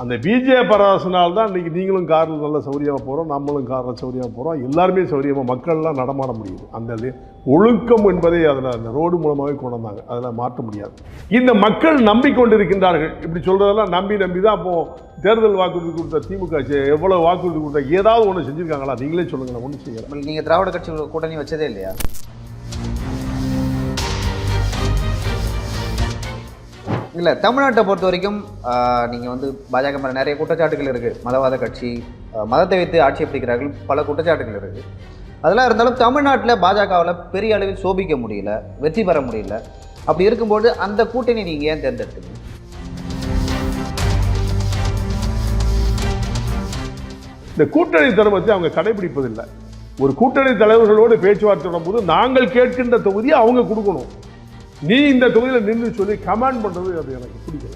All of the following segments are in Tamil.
அந்த பிஜே பரவாசனால் தான் இன்றைக்கி நீங்களும் காரில் நல்ல சௌரியமாக போகிறோம் நம்மளும் காரில் சௌரியமாக போகிறோம் எல்லாருமே சௌரியமாக மக்கள்லாம் நடமாட முடியுது. அந்த ஒழுக்கம் என்பதை அதில் அந்த ரோடு மூலமாகவே கொண்டு வந்தாங்க. அதில் மாற்ற முடியாது. இந்த மக்கள் நம்பிக்கொண்டிருக்கின்றார்கள். இப்படி சொல்கிறதெல்லாம் நம்பி நம்பி தான் இப்போது தேர்தல் வாக்குறுதி கொடுத்த திமுக எவ்வளோ வாக்குறுதி கொடுத்தா ஏதாவது ஒன்று செஞ்சுருக்காங்களா? நீங்களே சொல்லுங்களேன் ஒன்றும் செய்யலாம் நீங்கள் திராவிட கட்சி கூட்டணி வச்சதே இல்லையா? இல்லை தமிழ்நாட்டை பொறுத்த வரைக்கும் நீங்கள் வந்து பாஜக மேலே நிறைய குற்றச்சாட்டுகள் இருக்குது மதவாத கட்சி மதத்தை வைத்து ஆட்சி பிடிக்கிறார்கள் பல குற்றச்சாட்டுகள் இருக்குது அதெல்லாம் இருந்தாலும் தமிழ்நாட்டில் பாஜகவில் பெரிய அளவில் சோபிக்க முடியல வெற்றி பெற முடியல. அப்படி இருக்கும்போது அந்த கூட்டணி நீங்கள் ஏன் தேர்ந்தெடுத்தீங்க? இந்த கூட்டணி தர்மத்தை அவங்க கடைபிடிப்பதில்லை. ஒரு கூட்டணி தலைவர்களோடு பேச்சுவார்த்தை போது நாங்கள் கேட்கின்ற தொகுதியை அவங்க கொடுக்கணும். நீ இந்த தொகுதியில் நின்று சொல்லி கமாண்ட் பண்ணுறது அது எனக்கு பிடிக்கல.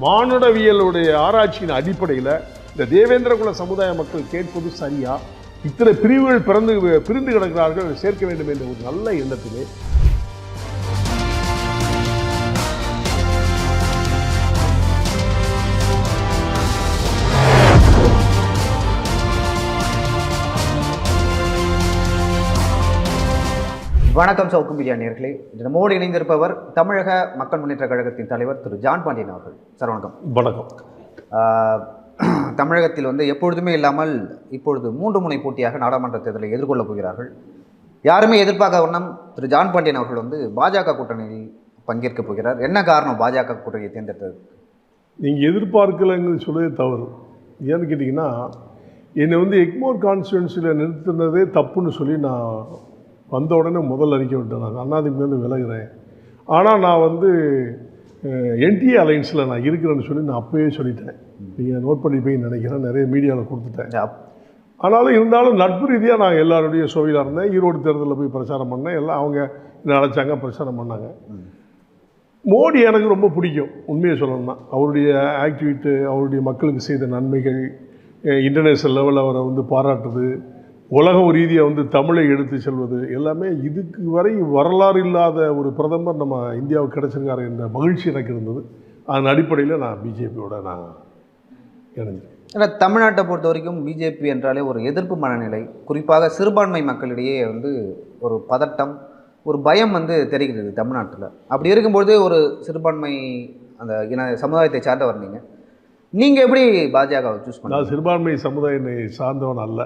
மானுடவியலுடைய ஆராய்ச்சியின் அடிப்படையில் இந்த தேவேந்திரகுல சமுதாய மக்கள் கேட்பது சரியா? இத்தனை பிரிவுகள் பிறந்து பிரிந்து கிடக்கிறார்கள் சேர்க்க வேண்டும் என்ற ஒரு நல்ல எண்ணத்திலே வணக்கம் சவுக்கு மீடியா நேர்களே. நம்மோடு இணைந்திருப்பவர் தமிழக மக்கள் முன்னேற்ற கழகத்தின் தலைவர் திரு. ஜான் பாண்டியன் அவர்கள். சார் வணக்கம். வணக்கம். தமிழகத்தில் வந்து எப்பொழுதுமே இல்லாமல் இப்பொழுது மூன்று முனை போட்டியாக நாடாளுமன்ற தேர்தலை எதிர்கொள்ளப் போகிறார்கள். யாருமே எதிர்பார்க்க வண்ணம் திரு. ஜான் பாண்டியன் அவர்கள் வந்து பாஜக கூட்டணியில் பங்கேற்கப் போகிறார். என்ன காரணம் பாஜக கூட்டணியை தேர்ந்தெடுத்தது? நீங்கள் எதிர்பார்க்கலைங்கிறது சொல்லவே தவறு. ஏன்னு கேட்டிங்கன்னா என்னை வந்து எக்மோர் கான்ஸ்டுவன்சியில் நிறுத்தினதே தப்புன்னு சொல்லி நான் வந்த உடனே முதல் அறிக்கை விட்டேன் நான். அண்ணாதிமுகலேருந்து விலகுறேன். ஆனால் நான் வந்து என்டிஏ அலைன்ஸில் நான் இருக்கிறேன்னு சொல்லி நான் அப்போவே சொல்லிட்டேன். நீங்கள் நோட் பண்ணி போய் நினைக்கிறேன். நிறைய மீடியாவில் கொடுத்துட்டேன். ஆனாலும் இருந்தாலும் நட்பு ரீதியாக நான் எல்லாருடைய சோவியில் இருந்தேன். ஈரோடு தேர்தலில் போய் பிரச்சாரம் பண்ணேன். எல்லாம் அவங்க என்னை அழைச்சாங்க பிரச்சாரம் பண்ணாங்க. மோடி எனக்கு ரொம்ப பிடிக்கும். உண்மையை சொல்லணும்னா. அவருடைய ஆக்டிவிட்டி அவருடைய மக்களுக்கு செய்த நன்மைகள் இன்டர்நேஷ்னல் லெவலில் அவரை வந்து பாராட்டுறது உலகம் ரீதியாக வந்து தமிழை எடுத்து செல்வது எல்லாமே இதுக்கு வரை வரலாறு இல்லாத ஒரு பிரதமர் நம்ம இந்தியாவுக்கு கிடைச்சிருக்காரு என்ற மகிழ்ச்சி எனக்கு இருந்தது. அதன் அடிப்படையில் நான் பிஜேபியோட நான் இணைஞ்சேன் ஏன்னா தமிழ்நாட்டை பொறுத்த வரைக்கும் பிஜேபி என்றாலே ஒரு எதிர்ப்பு மனநிலை குறிப்பாக சிறுபான்மை மக்களிடையே வந்து ஒரு பதட்டம் ஒரு பயம் வந்து தெரிகிறது தமிழ்நாட்டில். அப்படி இருக்கும்பொழுது ஒரு சிறுபான்மை அந்த இன சமுதாயத்தை சார்ந்தவர் நீங்கள் நீங்கள் எப்படி பாஜகவை சூஸ் பண்ண நான் சிறுபான்மை சமுதாயத்தை சார்ந்தவன் அல்ல.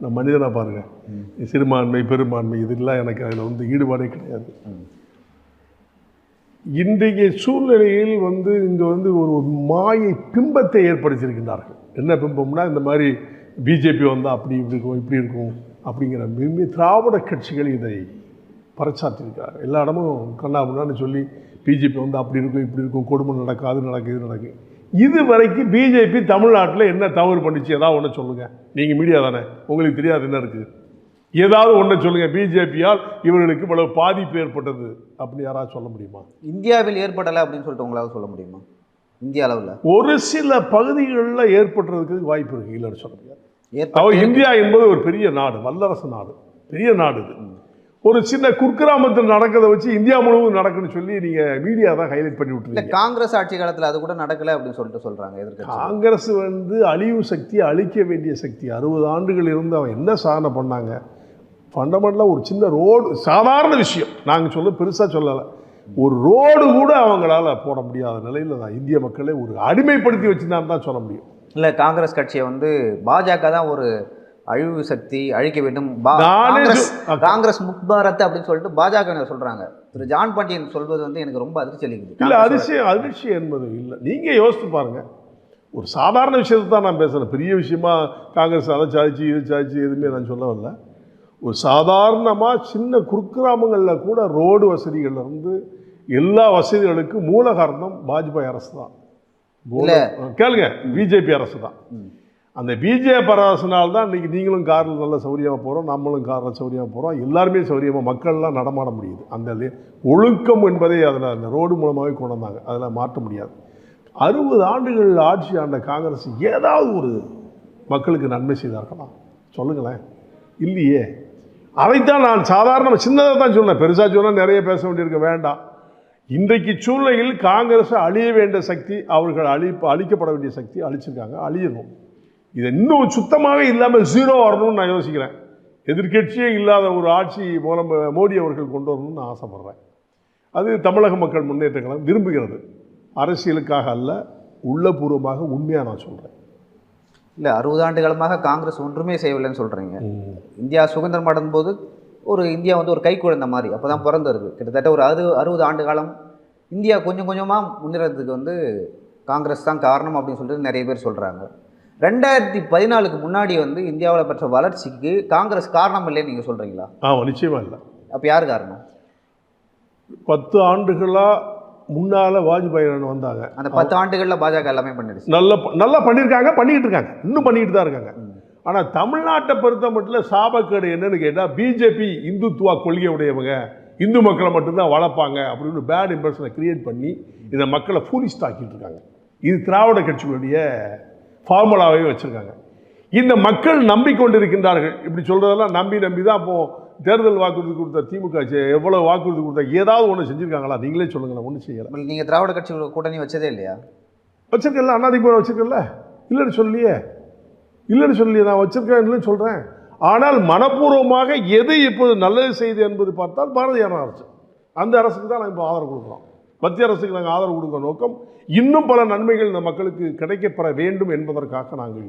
நான் மனிதனாக பாருங்க. சிறுபான்மை பெரும்பான்மை இதெல்லாம் எனக்கு அதில் வந்து ஈடுபாடே கிடையாது. இன்றைய சூழ்நிலையில் வந்து இங்கே வந்து ஒரு மாயை பிம்பத்தை ஏற்படுத்தியிருக்கின்றார்கள். என்ன பிம்பம்னா இந்த மாதிரி பிஜேபி வந்தால் அப்படி இப்படி இருக்கும் இப்படி இருக்கும் அப்படிங்கிற மிக திராவிட கட்சிகள் இதை பறைச்சாற்றிருக்காங்க எல்லா இடமும் கண்ணாமுன்னான்னு சொல்லி பிஜேபி வந்து அப்படி இருக்கும் இப்படி இருக்கும் கொடுமை நடக்கும் அது நடக்கும் இது நடக்கும் இது வரைக்கும் பிஜேபி தமிழ்நாட்டில் என்ன தவறு பண்ணிச்சு? ஏதாவது ஒன்று சொல்லுங்கள் நீங்கள் மீடியா தானே. உங்களுக்கு தெரியாது என்ன இருக்குது ஏதாவது ஒன்று சொல்லுங்கள் பிஜேபியால் இவர்களுக்கு இவ்வளவு பாதிப்பு ஏற்பட்டது அப்படின்னு யாராவது சொல்ல முடியுமா? இந்தியாவில் ஏற்படலை அப்படின்னு சொல்லிட்டு உங்களால் சொல்ல முடியுமா? இந்திய அளவில். ஒரு சில பகுதிகளில் ஏற்படுறதுக்கு வாய்ப்பு இருக்கு. இல்லைன்னு சொல்ல முடியாது. இந்தியா என்பது ஒரு பெரிய நாடு. வல்லரசு நாடு. பெரிய நாடு இது. ஒரு சின்ன குக்கிராமத்தில் நடக்கிறத வச்சு இந்தியா முழுவதும் நடக்குன்னு சொல்லி நீங்கள் மீடியா தான் ஹைலைட் பண்ணி இல்லை விட்டுருக்கீங்க காங்கிரஸ் ஆட்சி காலத்தில் அது கூட நடக்கலை அப்படின்னு சொல்லிட்டு சொல்கிறாங்க எதிர்க்கட்சி. காங்கிரஸ் வந்து அழிவு சக்தி அழிக்க வேண்டிய சக்தி. அறுபது ஆண்டுகள் இருந்து அவன் என்ன சாதனை பண்ணாங்க? ஃபண்டமெண்டலாக ஒரு சின்ன ரோடு சாதாரண விஷயம். நாங்கள் சொல்ல பெருசாக சொல்லலை. ஒரு ரோடு கூட அவங்களால போட முடியாத நிலையில் தான் இந்திய மக்களை ஒரு அடிமைப்படுத்தி வச்சுருந்தான்னு தான் சொல்ல முடியும். இல்லை காங்கிரஸ் கட்சியை வந்து பாஜக தான் ஒரு அழிவு சக்தி அழிக்க வேண்டும். காங்கிரஸ் முக்பாரத் அப்படின்னு சொல்லிட்டு பாஜக சொல்றாங்க. திரு ஜான் பாண்டியன் சொல்வது வந்து எனக்கு ரொம்ப அதிர்ச்சி அளிக்குது. இல்லை அதிர்ச்சி அதிர்ச்சி என்பது இல்லை. நீங்கள் யோசித்து பாருங்க. ஒரு சாதாரண விஷயத்தை தான் நான் பேசுகிறேன் பெரிய விஷயமா காங்கிரஸ் அதை சாதிச்சு இது சாதிச்சு எதுவுமே நான் சொல்ல வரல. ஒரு சாதாரணமாக சின்ன குக்கிராமங்களில் கூட ரோடு வசதிகள்ல இருந்து எல்லா வசதிகளுக்கும் மூல காரணம் வாஜ்பாய் அரசு தான். கேளுங்க. பிஜேபி அரசு தான். அந்த பிஜே பரவசனால் தான் இன்றைக்கி நீங்களும் காரில் நல்ல சௌரியமாக போகிறோம் நம்மளும் காரில் சௌரியமாக போகிறோம் எல்லாருமே சௌரியமாக மக்கள்லாம் நடமாட முடியுது. அந்த ஒழுக்கம் என்பதை அதில் அந்த ரோடு மூலமாகவே கொண்டு வந்தாங்க. அதில் மாற்ற முடியாது. அறுபது ஆண்டுகள் ஆட்சி ஆண்ட காங்கிரஸ் ஏதாவது ஒரு மக்களுக்கு நன்மை செய்தார்களா சொல்லுங்களேன். இல்லையே. அதைத்தான் நான் சாதாரண சின்னதாக தான் சொன்னேன். பெருசாக சொன்னால் நிறைய பேச வேண்டியிருக்க. வேண்டாம். இன்றைக்கு சூழ்நிலையில் காங்கிரஸை அழிய வேண்டிய சக்தி அவர்கள் அழி அழிக்கப்பட வேண்டிய சக்தி அழிச்சிருக்காங்க. அழியணும். இது இன்னும் சுத்தமாகவே இல்லாமல் ஜீரோ வரணும்னு நான் யோசிக்கிறேன். எதிர்க்கட்சியே இல்லாத ஒரு ஆட்சி மூலம் மோடி அவர்கள் கொண்டு வரணும்னு நான் ஆசைப்படுறேன். அது தமிழக மக்கள் முன்னேற்ற கழகம் விரும்புகிறது. அரசியலுக்காக அல்ல உள்ளபூர்வமாக உண்மையாக நான் சொல்கிறேன் இல்லை அறுபது ஆண்டு காலமாக காங்கிரஸ் ஒன்றுமே செய்யவில்லைன்னு சொல்கிறீங்க இந்தியா சுதந்திரம் போது ஒரு இந்தியா வந்து ஒரு கைக்குழந்த மாதிரி அப்போ தான் பிறந்திருக்கு. கிட்டத்தட்ட ஒரு அறு அறுபது ஆண்டு காலம் இந்தியா கொஞ்சம் கொஞ்சமாக முன்னேறதுக்கு வந்து காங்கிரஸ் தான் காரணம் அப்படின்னு சொல்லிட்டு நிறைய பேர் சொல்கிறாங்க ரெண்டாயிரத்தி பதினாலுக்கு முன்னாடி வந்து இந்தியாவில் பெற்ற வளர்ச்சிக்கு காங்கிரஸ் காரணம் இல்லைன்னு நீங்கள் சொல்கிறீங்களா ஆமாம் நிச்சயமாக இல்லை. அப்போ யார் காரணம்? பத்து ஆண்டுகளாக முன்னால் வாஜ்பாய் வந்தாங்க. அந்த பத்து ஆண்டுகளில் பாஜக எல்லாமே பண்ணிடுச்சு. நல்ல நல்லா பண்ணியிருக்காங்க பண்ணிக்கிட்டு இருக்காங்க. இன்னும் பண்ணிக்கிட்டு தான் இருக்காங்க. ஆனால் தமிழ்நாட்டை பொறுத்த மட்டும் சாபக்கேடு என்னன்னு கேட்டால் பிஜேபி இந்துத்துவா கொள்கை உடையவங்க இந்து மக்களை மட்டும்தான் வளர்ப்பாங்க அப்படின்னு பேட் இம்ப்ரெஷனை கிரியேட் பண்ணி இதை மக்களை ஃபூலிஸ்ட் ஆக்கிட்டு இருக்காங்க. இது திராவிட கட்சிகளுடைய ஃபார்முலாவே வச்சுருக்காங்க. இந்த மக்கள் நம்பிக்கொண்டிருக்கின்றார்கள். இப்படி சொல்கிறதெல்லாம் நம்பி நம்பி தான் அப்போ தேர்தல் வாக்குறுதி கொடுத்த திமுக எவ்வளவு வாக்குறுதி கொடுத்தா ஏதாவது ஒன்று செஞ்சுருக்காங்களா? நீங்களே சொல்லுங்களேன் ஒன்றும் செய்யலை. நீங்கள் திராவிட கட்சிகளோட கூட்டணி வச்சதே இல்லையா? வச்சிருக்கல அண்ணாதிமுக வச்சிருக்கல. இல்லைன்னு சொல்லியே இல்லைன்னு சொல்லி நான் வச்சிருக்கேன் இல்லைன்னு சொல்கிறேன் ஆனால் மனப்பூர்வமாக எது இப்போது நல்லது செய்து என்பது பார்த்தால் பாரதிய ஜனதா அரசு. அந்த அரசுக்கு தான் நாங்கள் இப்போ ஆதரவு கொடுக்குறோம். மத்திய அரசுக்கு நாங்கள் ஆதரவு கொடுக்க நோக்கம் இன்னும் பல நன்மைகள் இந்த மக்களுக்கு கிடைக்கப்பெற வேண்டும் என்பதற்காக நாங்கள்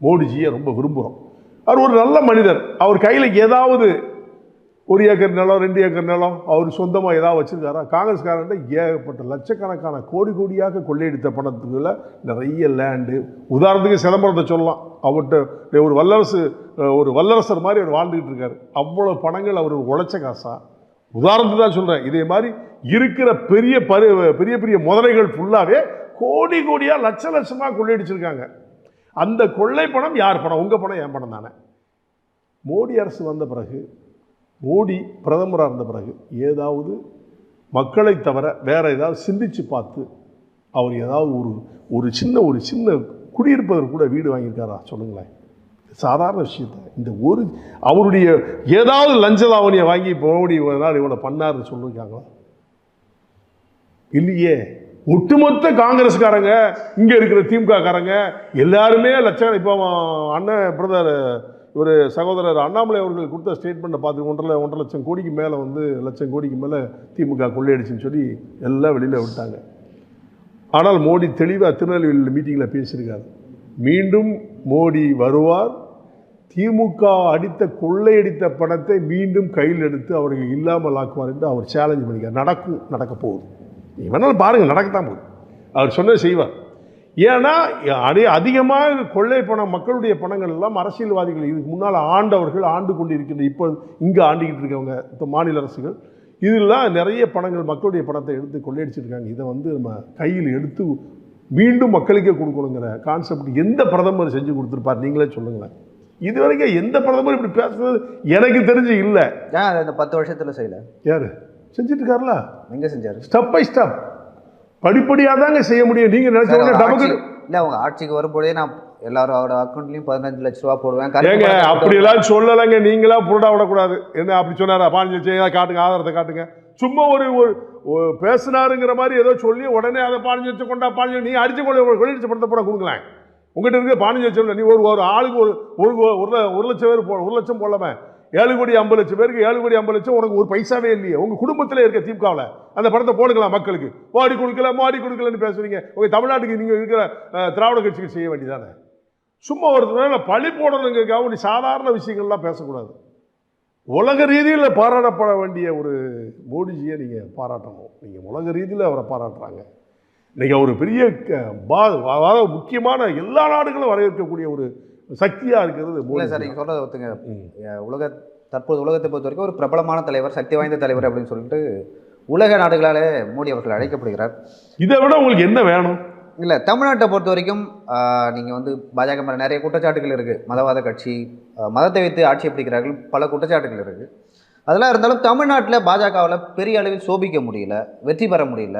மோடிஜியை ரொம்ப விரும்புகிறோம் அவர் ஒரு நல்ல மனிதர். அவர் கையில் ஏதாவது ஒரு ஏக்கர் நிலம் ரெண்டு ஏக்கர் நிலம் அவர் சொந்தமாக ஏதாவது வச்சுருக்காரா? காங்கிரஸ்காரன் ஏகப்பட்ட லட்சக்கணக்கான கோடி கோடியாக கொள்ளையடித்த பணத்துக்குள்ள நிறைய லேண்டு உதாரணத்துக்கு சிதம்பரத்தை சொல்லலாம். அவர்கிட்ட ஒரு வல்லரசு ஒரு வல்லரசர் மாதிரி அவர் வாழ்ந்துக்கிட்டு இருக்காரு. அவ்வளோ பணங்கள் அவர் உழைச்ச காசா? உதாரணத்துக்கு தான் சொல்கிறேன் இதே மாதிரி இருக்கிற பெரிய பரு பெரிய பெரிய முதலைகள் ஃபுல்லாகவே கோடி கோடியாக லட்ச லட்சமாக கொள்ளையடிச்சிருக்காங்க. அந்த கொள்ளை பணம் யார் பணம்? உங்கள் பணம் என் பணம் தானே. மோடி அரசு வந்த பிறகு மோடி பிரதமராக இருந்த பிறகு ஏதாவது மக்களை தவிர வேற ஏதாவது சிந்திச்சு பார்த்து அவர் ஏதாவது ஒரு ஒரு சின்ன ஒரு சின்ன குடியிருப்பதற்கு கூட வீடு வாங்கியிருக்காரா? சொல்லுங்களேன். சாதாரண விஷயத்தை இந்த ஒரு அவருடைய ஏதாவது லஞ்சதாவணியை வாங்கி இப்போ மோடி இவனை நாள் பண்ணாருன்னு சொல்லியிருக்காங்களா இல்லையே. ஒட்டுமொத்த காங்கிரஸ்காரங்க இங்கே இருக்கிற திமுக காரங்க எல்லாருமே லட்சம் இப்போ அண்ணன் பிரதர் ஒரு சகோதரர் அண்ணாமலை அவர்கள் கொடுத்த ஸ்டேட்மெண்ட்டை பார்த்து ஒன்றரை ஒன்றரை லட்சம் கோடிக்கு மேலே வந்து லட்சம் கோடிக்கு மேலே திமுக கொள்ளையடிச்சுன்னு சொல்லி எல்லாம் வெளியில் விட்டாங்க. ஆனால் மோடி தெளிவாக திருநெல்வேலியில் மீட்டிங்கில் பேசியிருக்காரு. மீண்டும் மோடி வருவார். திமுக அடித்த கொள்ளையடித்த பணத்தை மீண்டும் கையில் எடுத்து அவர்கள் இல்லாமல் ஆக்குவார் என்று அவர் சேலஞ்ச் பண்ணிக்கார் நடக்கும் நடக்க போகுது. நீ வேணாலும் பாருங்கள் நடக்கத்தான் போகுது. அவர் சொன்னது செய்வார். ஏன்னா அடி அதிகமாக கொள்ளை பணம் மக்களுடைய பணங்கள் எல்லாம் அரசியல்வாதிகள் இதுக்கு முன்னால் ஆண்டவர்கள் ஆண்டு கொண்டு இருக்கின்ற இப்போ இங்கே ஆண்டிக்கிட்டு இருக்கவங்க இப்போ மாநில அரசுகள் இதெல்லாம் நிறைய பணங்கள் மக்களுடைய பணத்தை எடுத்து கொள்ளையடிச்சிருக்காங்க. இதை வந்து நம்ம கையில் எடுத்து மீண்டும் மக்களுக்கே கொடுக்கணுங்கிற கான்செப்ட் எந்த பிரதமர் செஞ்சு கொடுத்துருப்பார் நீங்களே சொல்லுங்களேன். இது வரைக்கும் எந்த பிரதமர் இப்படி பேசுறது எனக்கு தெரிஞ்சு இல்லை. ஏன் இந்த பத்து வருஷத்தில் செய்யல? யார்? செஞ்சுட்டு இருக்காருல எங்கே செஞ்சாரு. ஸ்டெப் பை ஸ்டெப் படிப்படியாக தாங்க செய்ய முடியும். நீங்கள் நினைச்ச உடனே டபக்கு இல்ல அவங்க ஆட்சிக்கு வரும்போதே நான் எல்லாரும் அவரோட அக்கௌண்ட்லயும் பதினஞ்சு லட்ச ரூபா போடுவேன். ஏங்க அப்படியெல்லாம் சொல்லலைங்க. நீங்களா புருடா விடக்கூடாது. என்ன அப்படி சொன்னாரா? பாஞ்சு லட்சம் காட்டுங்க ஆதாரத்தை காட்டுங்க. சும்மா ஒரு ஒரு பேசுனாருங்கிற மாதிரி ஏதோ சொல்லி உடனே அதை பாஞ்சு வச்சு கொண்டா பாஞ்சு நீ அடிச்சு கொள்ள கொள்ளிடிச்ச படத்தை போட கொடுங்களேன். உங்ககிட்ட இருக்க பாஞ்சு வச்சு நீ ஒரு ஒரு ஆளுக்கு ஒரு ஒரு ஒரு ஒரு லட்சம் பேர் போ ஒரு லட்சம் போடலாமே. ஏழு கோடி ஐம்பது லட்சம் பேருக்கு ஏழு கோடி ஐம்பது லட்சம் உனக்கு ஒரு பைசாவே இல்லையே. உங்கள் குடும்பத்தில் இருக்க திமுகவில் அந்த படத்தை போடுங்களா மக்களுக்கு. மாடி கொடுக்கல மாடி கொடுக்கலன்னு பேசுறீங்க. உங்கள் தமிழ்நாட்டுக்கு நீங்கள் இருக்கிற திராவிட கட்சிக்கு செய்ய வேண்டியதானே சும்மா ஒருத்தர் பழி போடணுங்கிறதுக்காக நீ சாதாரண விஷயங்கள்லாம் பேசக்கூடாது. உலக ரீதியில் பாராட்டப்பட வேண்டிய ஒரு மோடிஜியை நீங்கள் பாராட்டணும். நீங்கள் உலக ரீதியில் அவரை பாராட்டுறாங்க. இன்னைக்கு அவர் பெரிய முக்கியமான எல்லா நாடுகளும் வரவேற்கக்கூடிய ஒரு சக்தியாக இருக்கிறது இல்ல மோடி சார் நீங்க சொல்றதை ஒத்துங்க. உலக தற்போது உலகத்தை பொறுத்த வரைக்கும் ஒரு பிரபலமான தலைவர் சக்தி வாய்ந்த தலைவர் அப்படின்னு சொல்லிட்டு உலக நாடுகளாலே மோடி அவர்கள் அழைக்கப்படுகிறார். இதை விட உங்களுக்கு என்ன வேணும்? இல்ல தமிழ்நாட்டை பொறுத்த வரைக்கும் ஆஹ், நீங்க வந்து பாஜக மேல நிறைய குற்றச்சாட்டுகள் இருக்கு. மதவாத கட்சி மதத்தை வைத்து ஆட்சி பிடிக்கிறார்கள் பல குற்றச்சாட்டுகள் இருக்கு. அதெல்லாம் இருந்தாலும் தமிழ்நாட்டில் பாஜகவில் பெரிய அளவில் சோபிக்க முடியல வெற்றி பெற முடியல.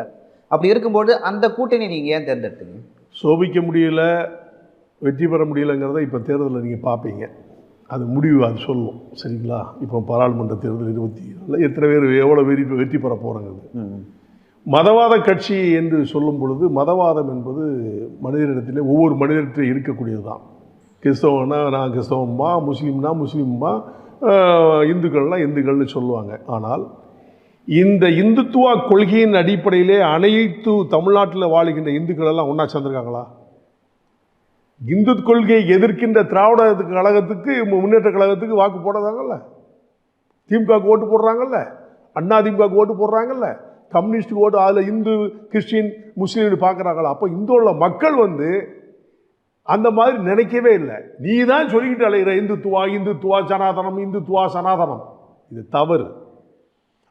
அப்படி இருக்கும்போது அந்த கூட்டணி நீங்க ஏன் தேர்ந்தெடுத்தீங்க? சோபிக்க முடியல வெற்றி பெற முடியலங்கிறத இப்போ தேர்தலில் நீங்கள் பார்ப்பீங்க அது முடிவு அது சொல்லும். சரிங்களா? இப்போ பாராளுமன்ற தேர்தல் இருபத்தி ஏழில் எத்தனை பேர் எவ்வளோ வெற்றி வெற்றி பெற போகிறாங்கிறது மதவாத கட்சி என்று சொல்லும் பொழுது மதவாதம் என்பது மனிதனிடத்திலே ஒவ்வொரு மனிதனிடத்திலே இருக்கக்கூடியது தான் கிறிஸ்தவனா நான் கிறிஸ்தவம்மா முஸ்லீம்னா முஸ்லீம்மா இந்துக்கள்னால் இந்துக்கள்னு சொல்லுவாங்க. ஆனால் இந்த இந்துத்துவா கொள்கையின் அடிப்படையிலே அனைத்து தமிழ்நாட்டில் வாழுகின்ற இந்துக்கள் எல்லாம் ஒன்றா சேர்ந்துருக்காங்களா? இந்து கொள்கையை எதிர்க்கின்ற திராவிட கழகத்துக்கு முன்னேற்ற கழகத்துக்கு வாக்கு போடுறாங்கல்ல? திமுகவுக்கு ஓட்டு போடுறாங்கல்ல? அண்ணா திமுகவுக்கு ஓட்டு போடுறாங்கல்ல? கம்யூனிஸ்ட் ஓட்டு அதில் இந்து கிறிஸ்டின் முஸ்லீம்னு பார்க்குறாங்களா அப்போ இந்து உள்ள மக்கள் வந்து அந்த மாதிரி நினைக்கவே இல்லை. நீ தான் சொல்லிக்கிட்டு அலைகிற இந்துத்துவா இந்துத்துவா சனாதனம் இந்துத்துவா சனாதனம். இது தவறு.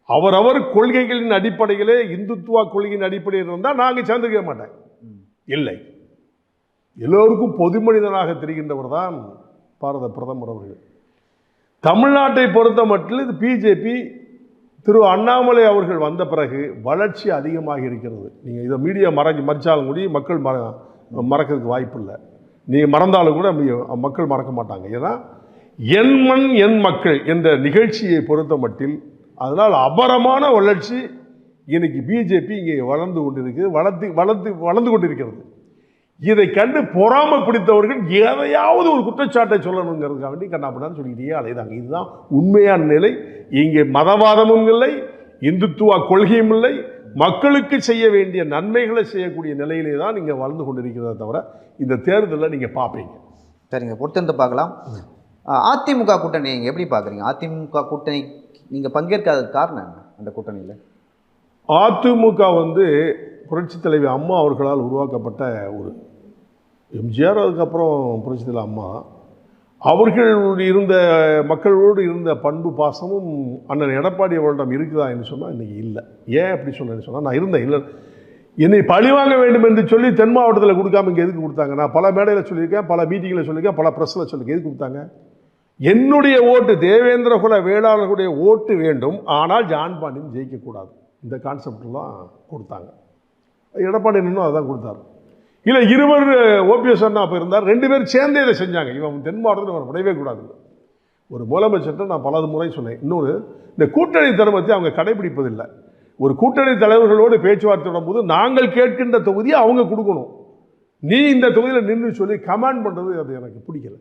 அவரவர் கொள்கைகளின் அடிப்படையிலே இந்துத்துவா கொள்கையின் அடிப்படையில் இருந்தால் நாங்கள் சேர்ந்துக்க மாட்டேன். இல்லை. எல்லோருக்கும் பொது மனிதனாக தெரிகின்றவர் தான் பாரத பிரதமர் அவர்கள். தமிழ்நாட்டை பொறுத்த மட்டும் இது பிஜேபி திரு அண்ணாமலை அவர்கள் வந்த பிறகு வளர்ச்சி அதிகமாக இருக்கிறது. நீங்கள் இதை மீடியா மறைஞ்சு மறைச்சாலும் கூட மக்கள் மற மறக்கிறதுக்கு வாய்ப்பு இல்லை நீங்கள் மறந்தாலும் கூட மக்கள் மறக்க மாட்டாங்க. ஏன்னா என் மண் என் மக்கள் என்ற நிகழ்ச்சியை பொறுத்த மட்டில் அதனால் அபரமான வளர்ச்சி இன்னைக்கு பிஜேபி இங்கே வளர்ந்து கொண்டிருக்கு வளர்த்து வளர்த்து வளர்ந்து கொண்டிருக்கிறது. இதை கண்டு பொறாமை பிடித்தவர்கள் எதையாவது ஒரு குற்றச்சாட்டை சொல்லணுங்கிறதுக்காக வேண்டி கண்ணாப்பண்ணான்னு சொல்லிக்கிட்டே அலைதாங்க இதுதான் உண்மையான நிலை. இங்கே மதவாதமும் இல்லை இந்துத்துவா கொள்கையும் இல்லை. மக்களுக்கு செய்ய வேண்டிய நன்மைகளை செய்யக்கூடிய நிலையிலே தான் இங்கே வளர்ந்து கொண்டிருக்கிறத தவிர இந்த தேர்தலில் நீங்கள் பார்ப்பீங்க. சரிங்க பொறுத்திருந்து பார்க்கலாம். அதிமுக கூட்டணி நீங்கள் எப்படி பார்க்குறீங்க? அதிமுக கூட்டணி நீங்கள் பங்கேற்காததுக்கு காரணம் என்ன அந்த கூட்டணியில்? அதிமுக வந்து புரட்சித் தலைவி அம்மா அவர்களால் உருவாக்கப்பட்ட ஒரு எம்ஜிஆர் அதுக்கப்புறம் புரட்சித் அம்மா. அவர்கள் இருந்த மக்களோடு இருந்த பண்பு பாசமும் அண்ணன் எடப்பாடி அவர்களிடம் இருக்குதா என்று சொன்னால் இன்றைக்கி இல்லை. ஏன் அப்படி சொன்னேன்னு சொன்னால் நான் இருந்தேன். இல்லை. என்னை பழிவாங்க வேண்டும் என்று சொல்லி தென் மாவட்டத்தில் கொடுக்காம இங்கே எதுக்கு கொடுத்தாங்க? நான் பல மேடையில் சொல்லியிருக்கேன் பல மீட்டிங்கில் சொல்லியிருக்கேன் பல ப்ரெஸ்ஸில் சொல்லியிருக்கேன். எதுக்கு கொடுத்தாங்க? என்னுடைய ஓட்டு தேவேந்திர குல வேளாளர்களுடைய ஓட்டு வேண்டும். ஆனால் ஜான் பாண்டியன் ஜெயிக்கக்கூடாது. இந்த கான்செப்டில் கொடுத்தாங்க. எடப்பாடி இன்னும் அதான் கொடுத்தாரு. இல்லை இருவர் ஓபிஎஸ் அண்ணா அப்போ இருந்தார். ரெண்டு பேரும் சேர்ந்தே இதை செஞ்சாங்க. இவன் தென் மாவட்டத்தில் இவன் விடவே கூடாது. ஒரு முதலமைச்சர்கிட்ட நான் பலது முறை சொன்னேன். இன்னொரு இந்த கூட்டணி தர்மத்தை அவங்க கடைபிடிப்பதில்லை. ஒரு கூட்டணி தலைவர்களோடு பேச்சுவார்த்தை போது நாங்கள் கேட்கின்ற தொகுதியை அவங்க கொடுக்கணும். நீ இந்த தொகுதியில் நின்று சொல்லி கமாண்ட் பண்ணுறது அது எனக்கு பிடிக்கல.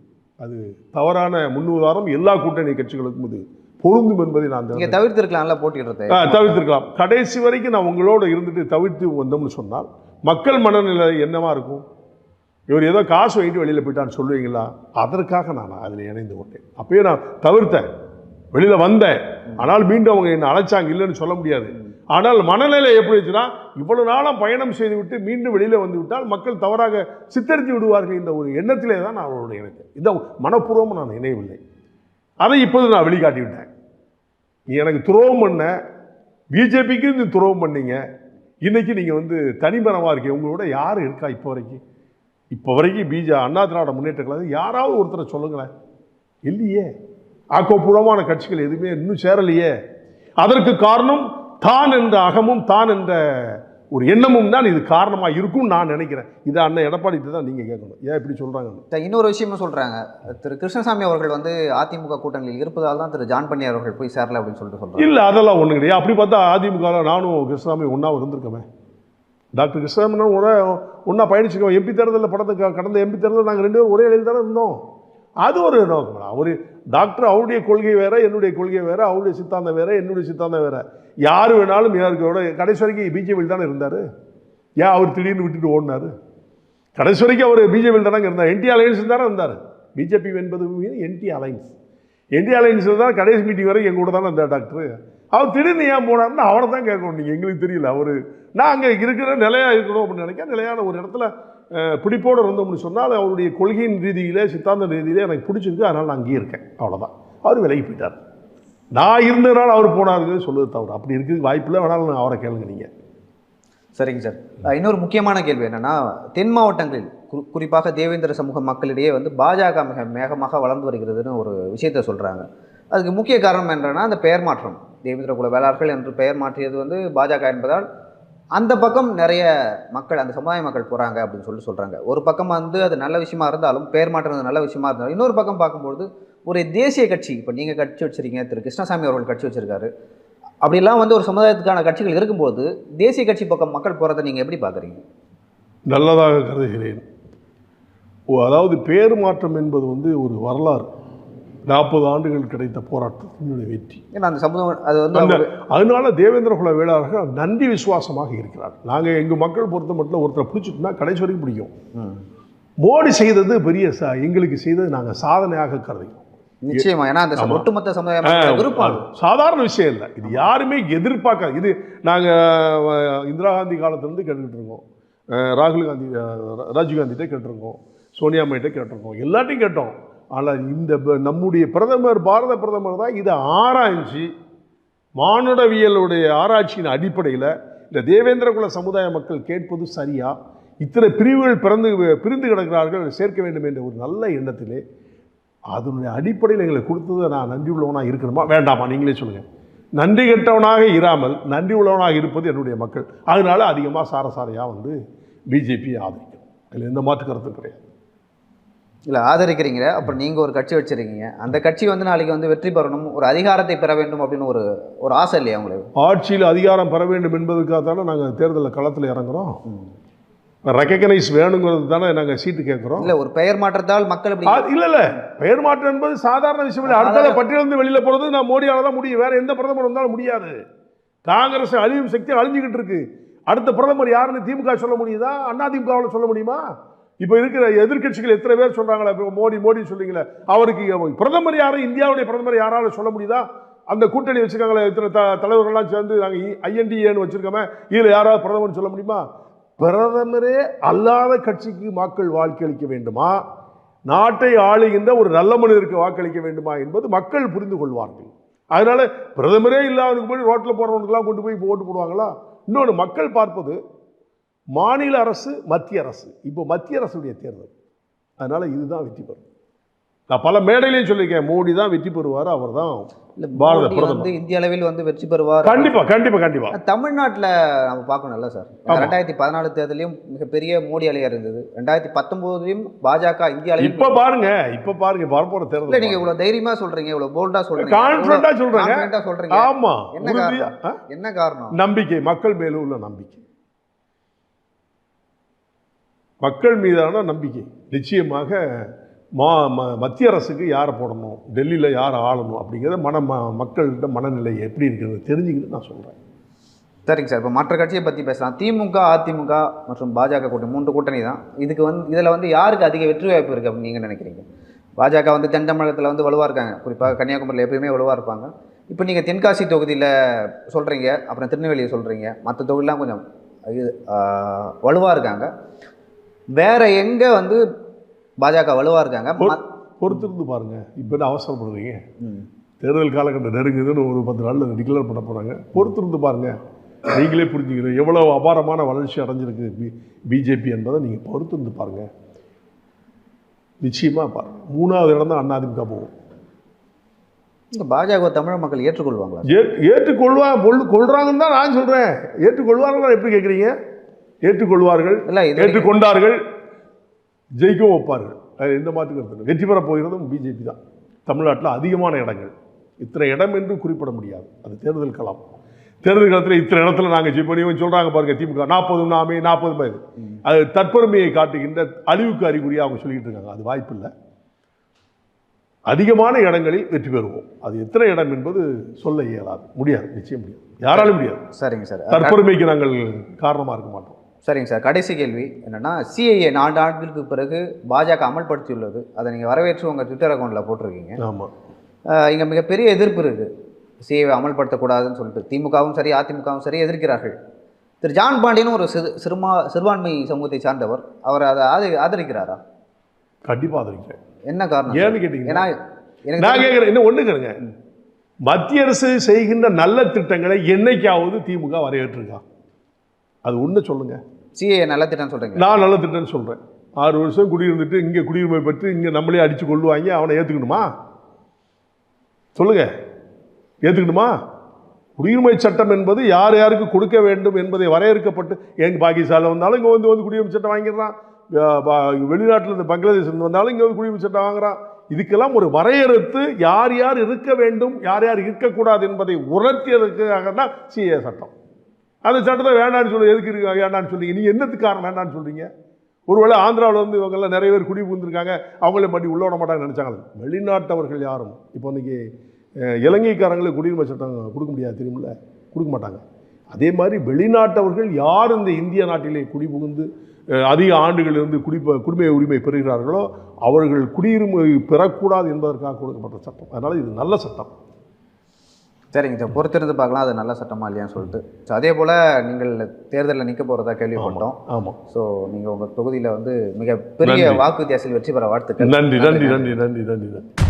அது தவறான முன்னுதாரணம். எல்லா கூட்டணி கட்சிகளுக்கும் இது பொருந்தும் என்பதை நான் நீங்கள் தவிர்த்திருக்கலாம்ல போட்டிடுறதை தவிர்த்திருக்கலாம். கடைசி வரைக்கும் நான் உங்களோட இருந்துட்டு தவிர்த்து வந்தோம்னு சொன்னால் மக்கள் மனநிலை என்னவா இருக்கும்? இவர் ஏதோ காசு வாங்கிட்டு வெளியில் போயிட்டான்னு சொல்லுவீங்களா? அதற்காக நான் அதில் இணைந்து கொண்டேன். அப்பயே நான் தவிர்த்தேன். வெளியில் வந்தேன். ஆனால் மீண்டும் அவங்க என்னை அழைச்சாங்க. இல்லைன்னு சொல்ல முடியாது. ஆனால் மனநிலை எப்படி இருந்துச்சுன்னா இவ்வளவு நாளாக பயணம் செய்து விட்டு மீண்டும் வெளியில் வந்து விட்டால் மக்கள் தவறாக சித்தரித்து விடுவார்கள் இந்த ஒரு எண்ணத்திலே தான் நான் அவரோட இணைத்தேன் இதை மனப்பூர்வமாக நான் இணையவில்லை அதை இப்போது நான் வெளிக்காட்டி விட்டேன் நீ எனக்கு துரோகம் பண்ண. பிஜேபிக்கு நீ துரோகம் பண்ணீங்க. இன்றைக்கி நீங்கள் வந்து தனிமரமாக இருக்கீங்க. உங்களோட யார் இருக்கா இப்போ வரைக்கும்? இப்போ வரைக்கும் பிஜே அண்ணா திராவிட முன்னேற்ற கழகம் யாராவது ஒருத்தரை சொல்லுங்களேன். இல்லையே. ஆக்கப்பூர்வமான கட்சிகள் எதுவுமே இன்னும் சேரலையே. அதற்கு காரணம் தான் என்ற அகமும் தான் என்ற ஒரு எண்ணமும் தான் இது காரணமாக இருக்கும்னு நான் நினைக்கிறேன். இதை அண்ணன் எடப்பாடி தான் நீங்கள் கேட்கணும். ஏன் இப்படி சொல்கிறாங்க இன்னொரு விஷயமும் சொல்கிறாங்க திரு கிருஷ்ணசாமி அவர்கள் வந்து அதிமுக கூட்டணியில் இருப்பதால் தான் திரு ஜான் பண்ணி அவர்கள் போய் சேரல அப்படின்னு சொல்லிட்டு சொல்கிறாங்க இல்லை அதெல்லாம் ஒன்றும் கிடையாது அப்படி பார்த்தா அதிமுக நானும் கிருஷ்ணசாமி ஒன்றா இருந்திருக்கோமே. டாக்டர் கிருஷ்ணசாமி ஒரே ஒன்றா பயணிச்சிருக்கோம் எம்பி தேர்தலில் படத்தை கடந்த எம்பி தேர்தலில் நாங்கள் ரெண்டு பேரும் ஒரே இடையில் தானே இருந்தோம். அது ஒரு நோக்கம் அவர் டாக்டர் அவருடைய கொள்கை வேற என்னுடைய கொள்கை வேற அவருடைய சித்தாந்தம் வேற என்னுடைய சித்தாந்தம் வேற. யார் வேணாலும் யாருக்கோட கடைசி வரைக்கும் பிஜேபியில் தானே இருந்தார்? ஏன் அவர் திடீர்னு விட்டுட்டு ஓடினாரு? கடைசி வரைக்கும் அவர் பிஜேபியில் தானே இருந்தார். என்டி அலையன்ஸ் தானே இருந்தார். பிஜேபி என்பது என்டி அலைன்ஸ் என்டி அலையன்ஸில் தான் கடைசி மீட்டிங் வரைக்கும் எங்கள் கூட தானே இருந்தார் டாக்டர். அவர் திடீர்னு ஏன் போனார்னா அவரை தான் கேட்கணும் நீங்கள் எங்களுக்கு தெரியல. அவர் நான் அங்கே இருக்கிற நிலையாக இருக்கணும் அப்படின்னு நினைக்கிறேன். நிலையான ஒரு இடத்துல பிடிப்போடு பிடிப்போடு இருந்தோம்னு சொன்னால் அவருடைய கொள்கையின் ரீதியிலே சித்தாந்த ரீதியிலே எனக்கு பிடிச்சிருக்கு. அதனால் நான் அங்கேயே இருக்கேன். அவ்வளோதான் அவர் விலகி போயிட்டார். நான் இருந்ததுனால அவர் போனாருங்கிறது சொல்லுவது தவிர அப்படி இருக்கிறதுக்கு வாய்ப்பில்லை வேணாலும் அவரை கேளுங்க நீங்கள் சரிங்க சார். இன்னொரு முக்கியமான கேள்வி என்னென்னா தென் மாவட்டங்களில் குறி- குறிப்பாக தேவேந்திர சமூக மக்களிடையே வந்து பாஜக மிக வேகமாக வளர்ந்து வருகிறதுன்னு ஒரு விஷயத்த சொல்கிறாங்க அதுக்கு முக்கிய காரணம் என்னன்னா அந்த பெயர் மாற்றம். தேவேந்திர குல வேளாளர்கள் என்று பெயர் மாற்றியது வந்து பாஜக என்பதால் அந்த பக்கம் நிறைய மக்கள் அந்த சமுதாய மக்கள் போகிறாங்க அப்படின்னு சொல்லி சொல்கிறாங்க ஒரு பக்கம் வந்து அது நல்ல விஷயமா இருந்தாலும் பெயர் மாற்றுறது நல்ல விஷயமா இருந்தாலும் இன்னொரு பக்கம் பார்க்கும்போது ஒரு தேசிய கட்சி இப்போ நீங்கள் கட்சி வச்சிருக்கீங்க திரு கிருஷ்ணசாமி அவர்கள் கட்சி வச்சுருக்காரு. அப்படிலாம் வந்து ஒரு சமுதாயத்துக்கான கட்சிகள் இருக்கும்போது தேசிய கட்சி பக்கம் மக்கள் போகிறத நீங்கள் எப்படி பார்க்குறீங்க? நல்லதாக கருதுகிறேன். ஓ, அதாவது பேர் மாற்றம் என்பது வந்து ஒரு வரலாறு. நாற்பது ஆண்டுகள் கிடைத்த போராட்டத்தினுடைய வெற்றி. ஏன்னா அந்த சமுதாயம் அது வந்து அதனால தேவேந்திர குல வேளாளர்கள் நன்றி விசுவாசமாக இருக்கிறார் நாங்கள் எங்கள் மக்கள் பொறுத்த மட்டும் ஒருத்தரை பிடிச்சிட்டோம்னா கடைசி வரைக்கும் பிடிக்கும். மோடி செய்தது பெரிய சா எங்களுக்கு செய்தது நாங்கள் சாதனையாக கருதுகிறோம். நிச்சயமா ஏன்னா அந்த. ஒட்டுமொத்த சமுதாய மக்கள் விருப்பம். சாதாரண விஷயம் இல்லை. இது யாருமே எதிர்பார்க்காது. இது நாங்கள் இந்திரா காந்தி காலத்திலேருந்து கேட்டுக்கிட்டு இருக்கோம். ராகுல் காந்தி ராஜீவ் காந்திகிட்ட கேட்டிருக்கோம். சோனியா அம்மையிட்ட கேட்டிருக்கோம். எல்லாத்தையும் கேட்டோம். ஆனால் இந்த ப- நம்முடைய பிரதமர் பாரத பிரதமர் தான் இதை ஆராய்ஞ்சு மானுடவியலுடைய ஆராய்ச்சியின் அடிப்படையில் இந்த தேவேந்திரகுல சமுதாய மக்கள் கேட்பது சரியா? இத்தனை பிரிவுகள் பிறந்து பிரிந்து கிடக்கிறார்கள் சேர்க்க வேண்டும் என்ற ஒரு நல்ல எண்ணத்திலே அதனுடைய அடிப்படையில் எங்களுக்கு கொடுத்தது நான் நன்றி உள்ளவனாக இருக்கணுமா? வேண்டாமா? நீங்களே சொல்லுங்கள் நன்றி கெட்டவனாக இராமல் நன்றி உள்ளவனாக இருப்பது என்னுடைய மக்கள். அதனால அதிகமாக சாரசாரையாக வந்து பிஜேபி ஆதரிக்கும் அதில் எந்த மாற்று கருத்தும் கிடையாது. இல்ல ஆதரிக்கிறீங்க. அப்புறம் நீங்க ஒரு கட்சி வச்சிருக்கீங்க. அந்த கட்சி வந்து நாளைக்கு வந்து வெற்றி பெறணும். ஒரு அதிகாரத்தை பெற வேண்டும் அப்படின்னு ஒரு ஒரு ஆசை இல்லையா உங்களுக்கு? ஆட்சியில் அதிகாரம் பெற வேண்டும் என்பதுக்காக தானே நாங்கள் தேர்தலில் களத்தில் இறங்குறோம். ரெக்கக்னைஸ் வேணுங்கிறது தானே நாங்கள் சீட்டு கேட்குறோம் இல்ல ஒரு பெயர் மாற்றத்தால் மக்கள் இல்ல இல்ல. பெயர் மாற்றம் என்பது சாதாரண விஷயம் இல்லை. அடுத்த பட்டியலிருந்து வெளியில போறது நான் மோடியால தான் முடியும். வேற எந்த பிரதமர் வந்தாலும் முடியாது. காங்கிரஸ் அழியும் சக்தி அழிஞ்சுக்கிட்டு இருக்கு. அடுத்த பிரதமர் யாருன்னு திமுக சொல்ல முடியுதா? அதிமுகவில் சொல்ல முடியுமா? இப்போ இருக்கிற எதிர்க்கட்சிகள் எத்தனை பேர் சொல்கிறாங்களா இப்போ மோடி மோடி சொல்லிங்களே அவருக்கு பிரதமர் யாரும் இந்தியாவுடைய பிரதமர் யாராலும் சொல்ல முடியுதா? அந்த கூட்டணி வச்சிருக்காங்களே இத்தனை த தலைவர்கள்லாம் சேர்ந்து நாங்கள் ஐஎன்டிஏன்னு வச்சுருக்கோமே இதில் யாராவது பிரதமர் சொல்ல முடியுமா? பிரதமரே அல்லாத கட்சிக்கு மக்கள் வாக்களிக்க வேண்டுமா? நாட்டை ஆளுகின்ற ஒரு நல்ல மனிதருக்கு வாக்களிக்க வேண்டுமா என்பது மக்கள் புரிந்து கொள்வார்கள். அதனால் பிரதமரே இல்லாதவனுக்கு போய் ரோட்டில் போகிறவனுக்குலாம் கொண்டு போய் ஓட்டு போடுவாங்களா? இன்னொன்று மக்கள் பார்ப்பது மாநில அரசு மத்திய அரசு. இப்போ மத்திய அரசுடைய தேர்தல். அதனால இதுதான் வெற்றி பெறும். நான் பல மேடையிலையும் சொல்லியிருக்கேன் மோடி தான் வெற்றி பெறுவார் அவர் தான் பாரத பிரதமர். வந்து இந்திய அளவில் வந்து வெற்றி பெறுவார். கண்டிப்பா கண்டிப்பா கண்டிப்பா. தமிழ்நாட்டுல நம்ம பார்க்கணும்ல சார். ரெண்டாயிரத்தி பதினாலு தேர்தலையும் மிகப்பெரிய மோடி அலையா இருந்தது. ரெண்டாயிரத்தி பத்தொன்பதுலயும் பாஜக இந்திய அளவில் இப்ப பாருங்க இப்ப பாருங்க வரப்போற இல்ல தேர்தல் நீங்க இவ்வளவு தைரியமா சொல்றீங்க இவ்வளவு போல்டா சொல்றீங்க. கான்பிடண்டா சொல்றேங்க. சொல்றீங்க. ஆமா. என்ன காரணம்? என்ன காரணம்? நம்பிக்கை மக்கள் மேலும் உள்ள நம்பிக்கை. மக்கள் மீதான நம்பிக்கை. நிச்சயமாக மா ம- மத்திய அரசுக்கு யாரை போடணும்? டெல்லியில் யாரை ஆளணும்? அப்படிங்கிறத மன ம- மக்கள்கிட்ட மனநிலை எப்படி இருக்கிறது தெரிஞ்சுக்கிட்டு நான் சொல்கிறேன் சரிங்க சார். இப்போ மற்ற கட்சியை பற்றி பேசலாம். திமுக அதிமுக மற்றும் பாஜக கூட்டணி மூன்று கூட்டணி தான். இதுக்கு வந்து இதில் வந்து யாருக்கு அதிக வெற்றி வாய்ப்பு இருக்குது அப்படின்னு நீங்கள் நினைக்கிறீங்க? பாஜக வந்து தென் தமிழகத்தில் வந்து வலுவாக இருக்காங்க. குறிப்பாக கன்னியாகுமரியில் எப்பயுமே வலுவாக இருப்பாங்க. இப்போ நீங்கள் தென்காசி தொகுதியில் சொல்கிறீங்க அப்புறம் திருநெல்வேலியை சொல்கிறீங்க மற்ற தொகுதிலாம் கொஞ்சம் இது வலுவாக இருக்காங்க. வேற எங்கே வந்து பாஜக வலுவாக இருக்காங்க? பொறுத்திருந்து பாருங்க. இப்போ என்ன அவசரப்படுறீங்க. தேர்தல் காலகட்டம் நெருங்குதுன்னு ஒரு பத்து நாளில் டிக்ளேர் பண்ண போகிறாங்க பொறுத்திருந்து பாருங்க. நீங்களே புரிஞ்சுக்கணும். எவ்வளோ அபாரமான வளர்ச்சி அடைஞ்சிருக்கு பி பிஜேபி என்பதை நீங்கள் பொறுத்திருந்து பாருங்க. நிச்சயமாக பாருங்க. மூணாவது இடம் தான் அதிமுக போகும். இந்த பாஜக தமிழக மக்கள் ஏற்றுக்கொள்வாங்களா? ஏற் ஏற்றுக்கொள்வா கொள் கொள்றாங்கன்னு தான் நான் சொல்கிறேன் ஏற்றுக்கொள்வார்கள் எப்படி கேட்குறீங்க ஏற்றுக்கொள்வார்கள் இல்லை ஏற்றுக்கொண்டார்கள் ஜெயிக்கவும் வைப்பார்கள். அது எந்த மாற்று கருத்து இல்லை. வெற்றி பெறப் போகிறதும் பிஜேபி தான். தமிழ்நாட்டில் அதிகமான இடங்கள். இத்தனை இடம் என்று குறிப்பிட முடியாது. அது தேர்தல் களம். தேர்தல் காலத்தில் இத்தனை இடத்துல நாங்கள் ஜெயிப்போம். சொல்கிறாங்க பாருங்க திமுக. நாற்பது நாமே நாற்பது பேர். அது தற்பெருமையை காட்டுகின்ற அழிவுக்கு அறிகுறியாக அவங்க சொல்லிக்கிட்டு இருக்காங்க. அது வாய்ப்பில்லை அதிகமான இடங்களில் வெற்றி பெறுவோம். அது எத்தனை இடம் என்பது சொல்ல இயலாது. முடியாது. நிச்சயம் முடியாது. யாராலும் முடியாது. சரிங்க சார். தற்பெருமைக்கு நாங்கள் காரணமாக இருக்க மாட்டோம். சரிங்க சார். கடைசி கேள்வி என்னன்னா சிஐஏ நான்கு ஆண்டுகளுக்கு பிறகு பாஜக அமல்படுத்தியுள்ளது. அதை நீங்கள் வரவேற்று உங்கள் ட்விட்டர் அக்கௌண்ட்டில் போட்டிருக்கீங்க. ஆமாம் இங்கே மிகப்பெரிய எதிர்ப்பு இருக்குது சிஐஏ அமல்படுத்தக்கூடாதுன்னு சொல்லிட்டு திமுகவும் சரி அதிமுகவும் சரி எதிர்க்கிறார்கள். திரு ஜான் பாண்டியன் ஒரு சிறு சிறுமா சிறுபான்மை சமூகத்தை சார்ந்தவர். அவர் அதை ஆதரி ஆதரிக்கிறாரா? கண்டிப்பாக ஆதரிக்கிறேன். என்ன காரணம் ஏன்னு கேட்டீங்கன்னா ஏன்னா எனக்கு நான் கேட்குறேன் இன்னும் ஒன்று கேளுங்க. மத்திய அரசு செய்கின்ற நல்ல திட்டங்களை என்னைக்காவது திமுக வரவேற்றிருக்கா? அது ஒன்று சொல்லுங்க. சிஏஏ நல்ல திட்டம் சொல்கிறீங்க நான் நல்ல திட்டம்னு சொல்கிறேன் ஆறு வருஷம் குடியிருந்துட்டு இங்கே குடியுரிமை பெற்று இங்கே நம்மளே அடித்து கொள்ளுவாங்க அவனை ஏற்றுக்கணுமா சொல்லுங்க. ஏற்றுக்கணுமா குடியுரிமை சட்டம் என்பது யார் யாருக்கு கொடுக்க வேண்டும் என்பதை வரையறுக்கப்பட்டு எங்க பாகிஸ்தானில் வந்தாலும் இங்கே வந்து வந்து குடியுரிமை சட்டம் வாங்கிடுறான். வெளிநாட்டில் இருந்து பங்களாதேஷ் இருந்து வந்தாலும் இங்கே வந்து குடியுரிமை சட்டம் வாங்குறான். இதுக்கெல்லாம் ஒரு வரையறுத்து யார் யார் இருக்க வேண்டும் யார் யார் இருக்கக்கூடாது என்பதை உணர்த்தியதற்காக தான் சிஏ சட்டம். அந்த சட்டத்தை வேண்டாம்னு சொல்லி எதுக்கு இருக்கு வேண்டாம்னு சொல்றீங்க? நீங்க என்னத்துக்கு காரணம் வேண்டாம்னு சொல்கிறீங்க ஒருவேளை ஆந்திராவில் வந்து இவங்கெல்லாம் நிறைய பேர் குடி புகுந்துருக்காங்க அவங்களே பண்ணி உள்ள விட மாட்டாங்கன்னு நினச்சாங்க வெளிநாட்டவர்கள் யாரும்? இப்போ இன்றைக்கி அஹ், இலங்கைக்காரங்களுக்கு குடியுரிமை சட்டம் கொடுக்க முடியாது திரும்பல கொடுக்க மாட்டாங்க. அதே மாதிரி வெளிநாட்டவர்கள் யார் இந்த இந்திய நாட்டிலே குடிபுகுந்து புகுந்து அதிக ஆண்டுகள் இருந்து குடிப்ப குடிமை உரிமை பெறுகிறார்களோ அவர்கள் குடியுரிமை பெறக்கூடாது என்பதற்காக கொடுக்கப்பட்ட சட்டம். அதனால் இது நல்ல சட்டம். சரிங்க சார் பொறுத்திருந்து பார்க்கலாம் அது நல்ல சட்டமா இல்லையான்னு சொல்லிட்டு. ஸோ அதே போல் நீங்கள் தேர்தலில் நிற்க போகிறதா கேள்விப்பட்டோம். ஆமாம் ஸோ நீங்கள் உங்கள் தொகுதியில் வந்து மிக பெரிய நன்றி. வாக்கு வித்தியாசத்தில் வெற்றி பெற வாழ்த்துக்கள். நன்றி நன்றி நன்றி நன்றி நன்றி நன்றி.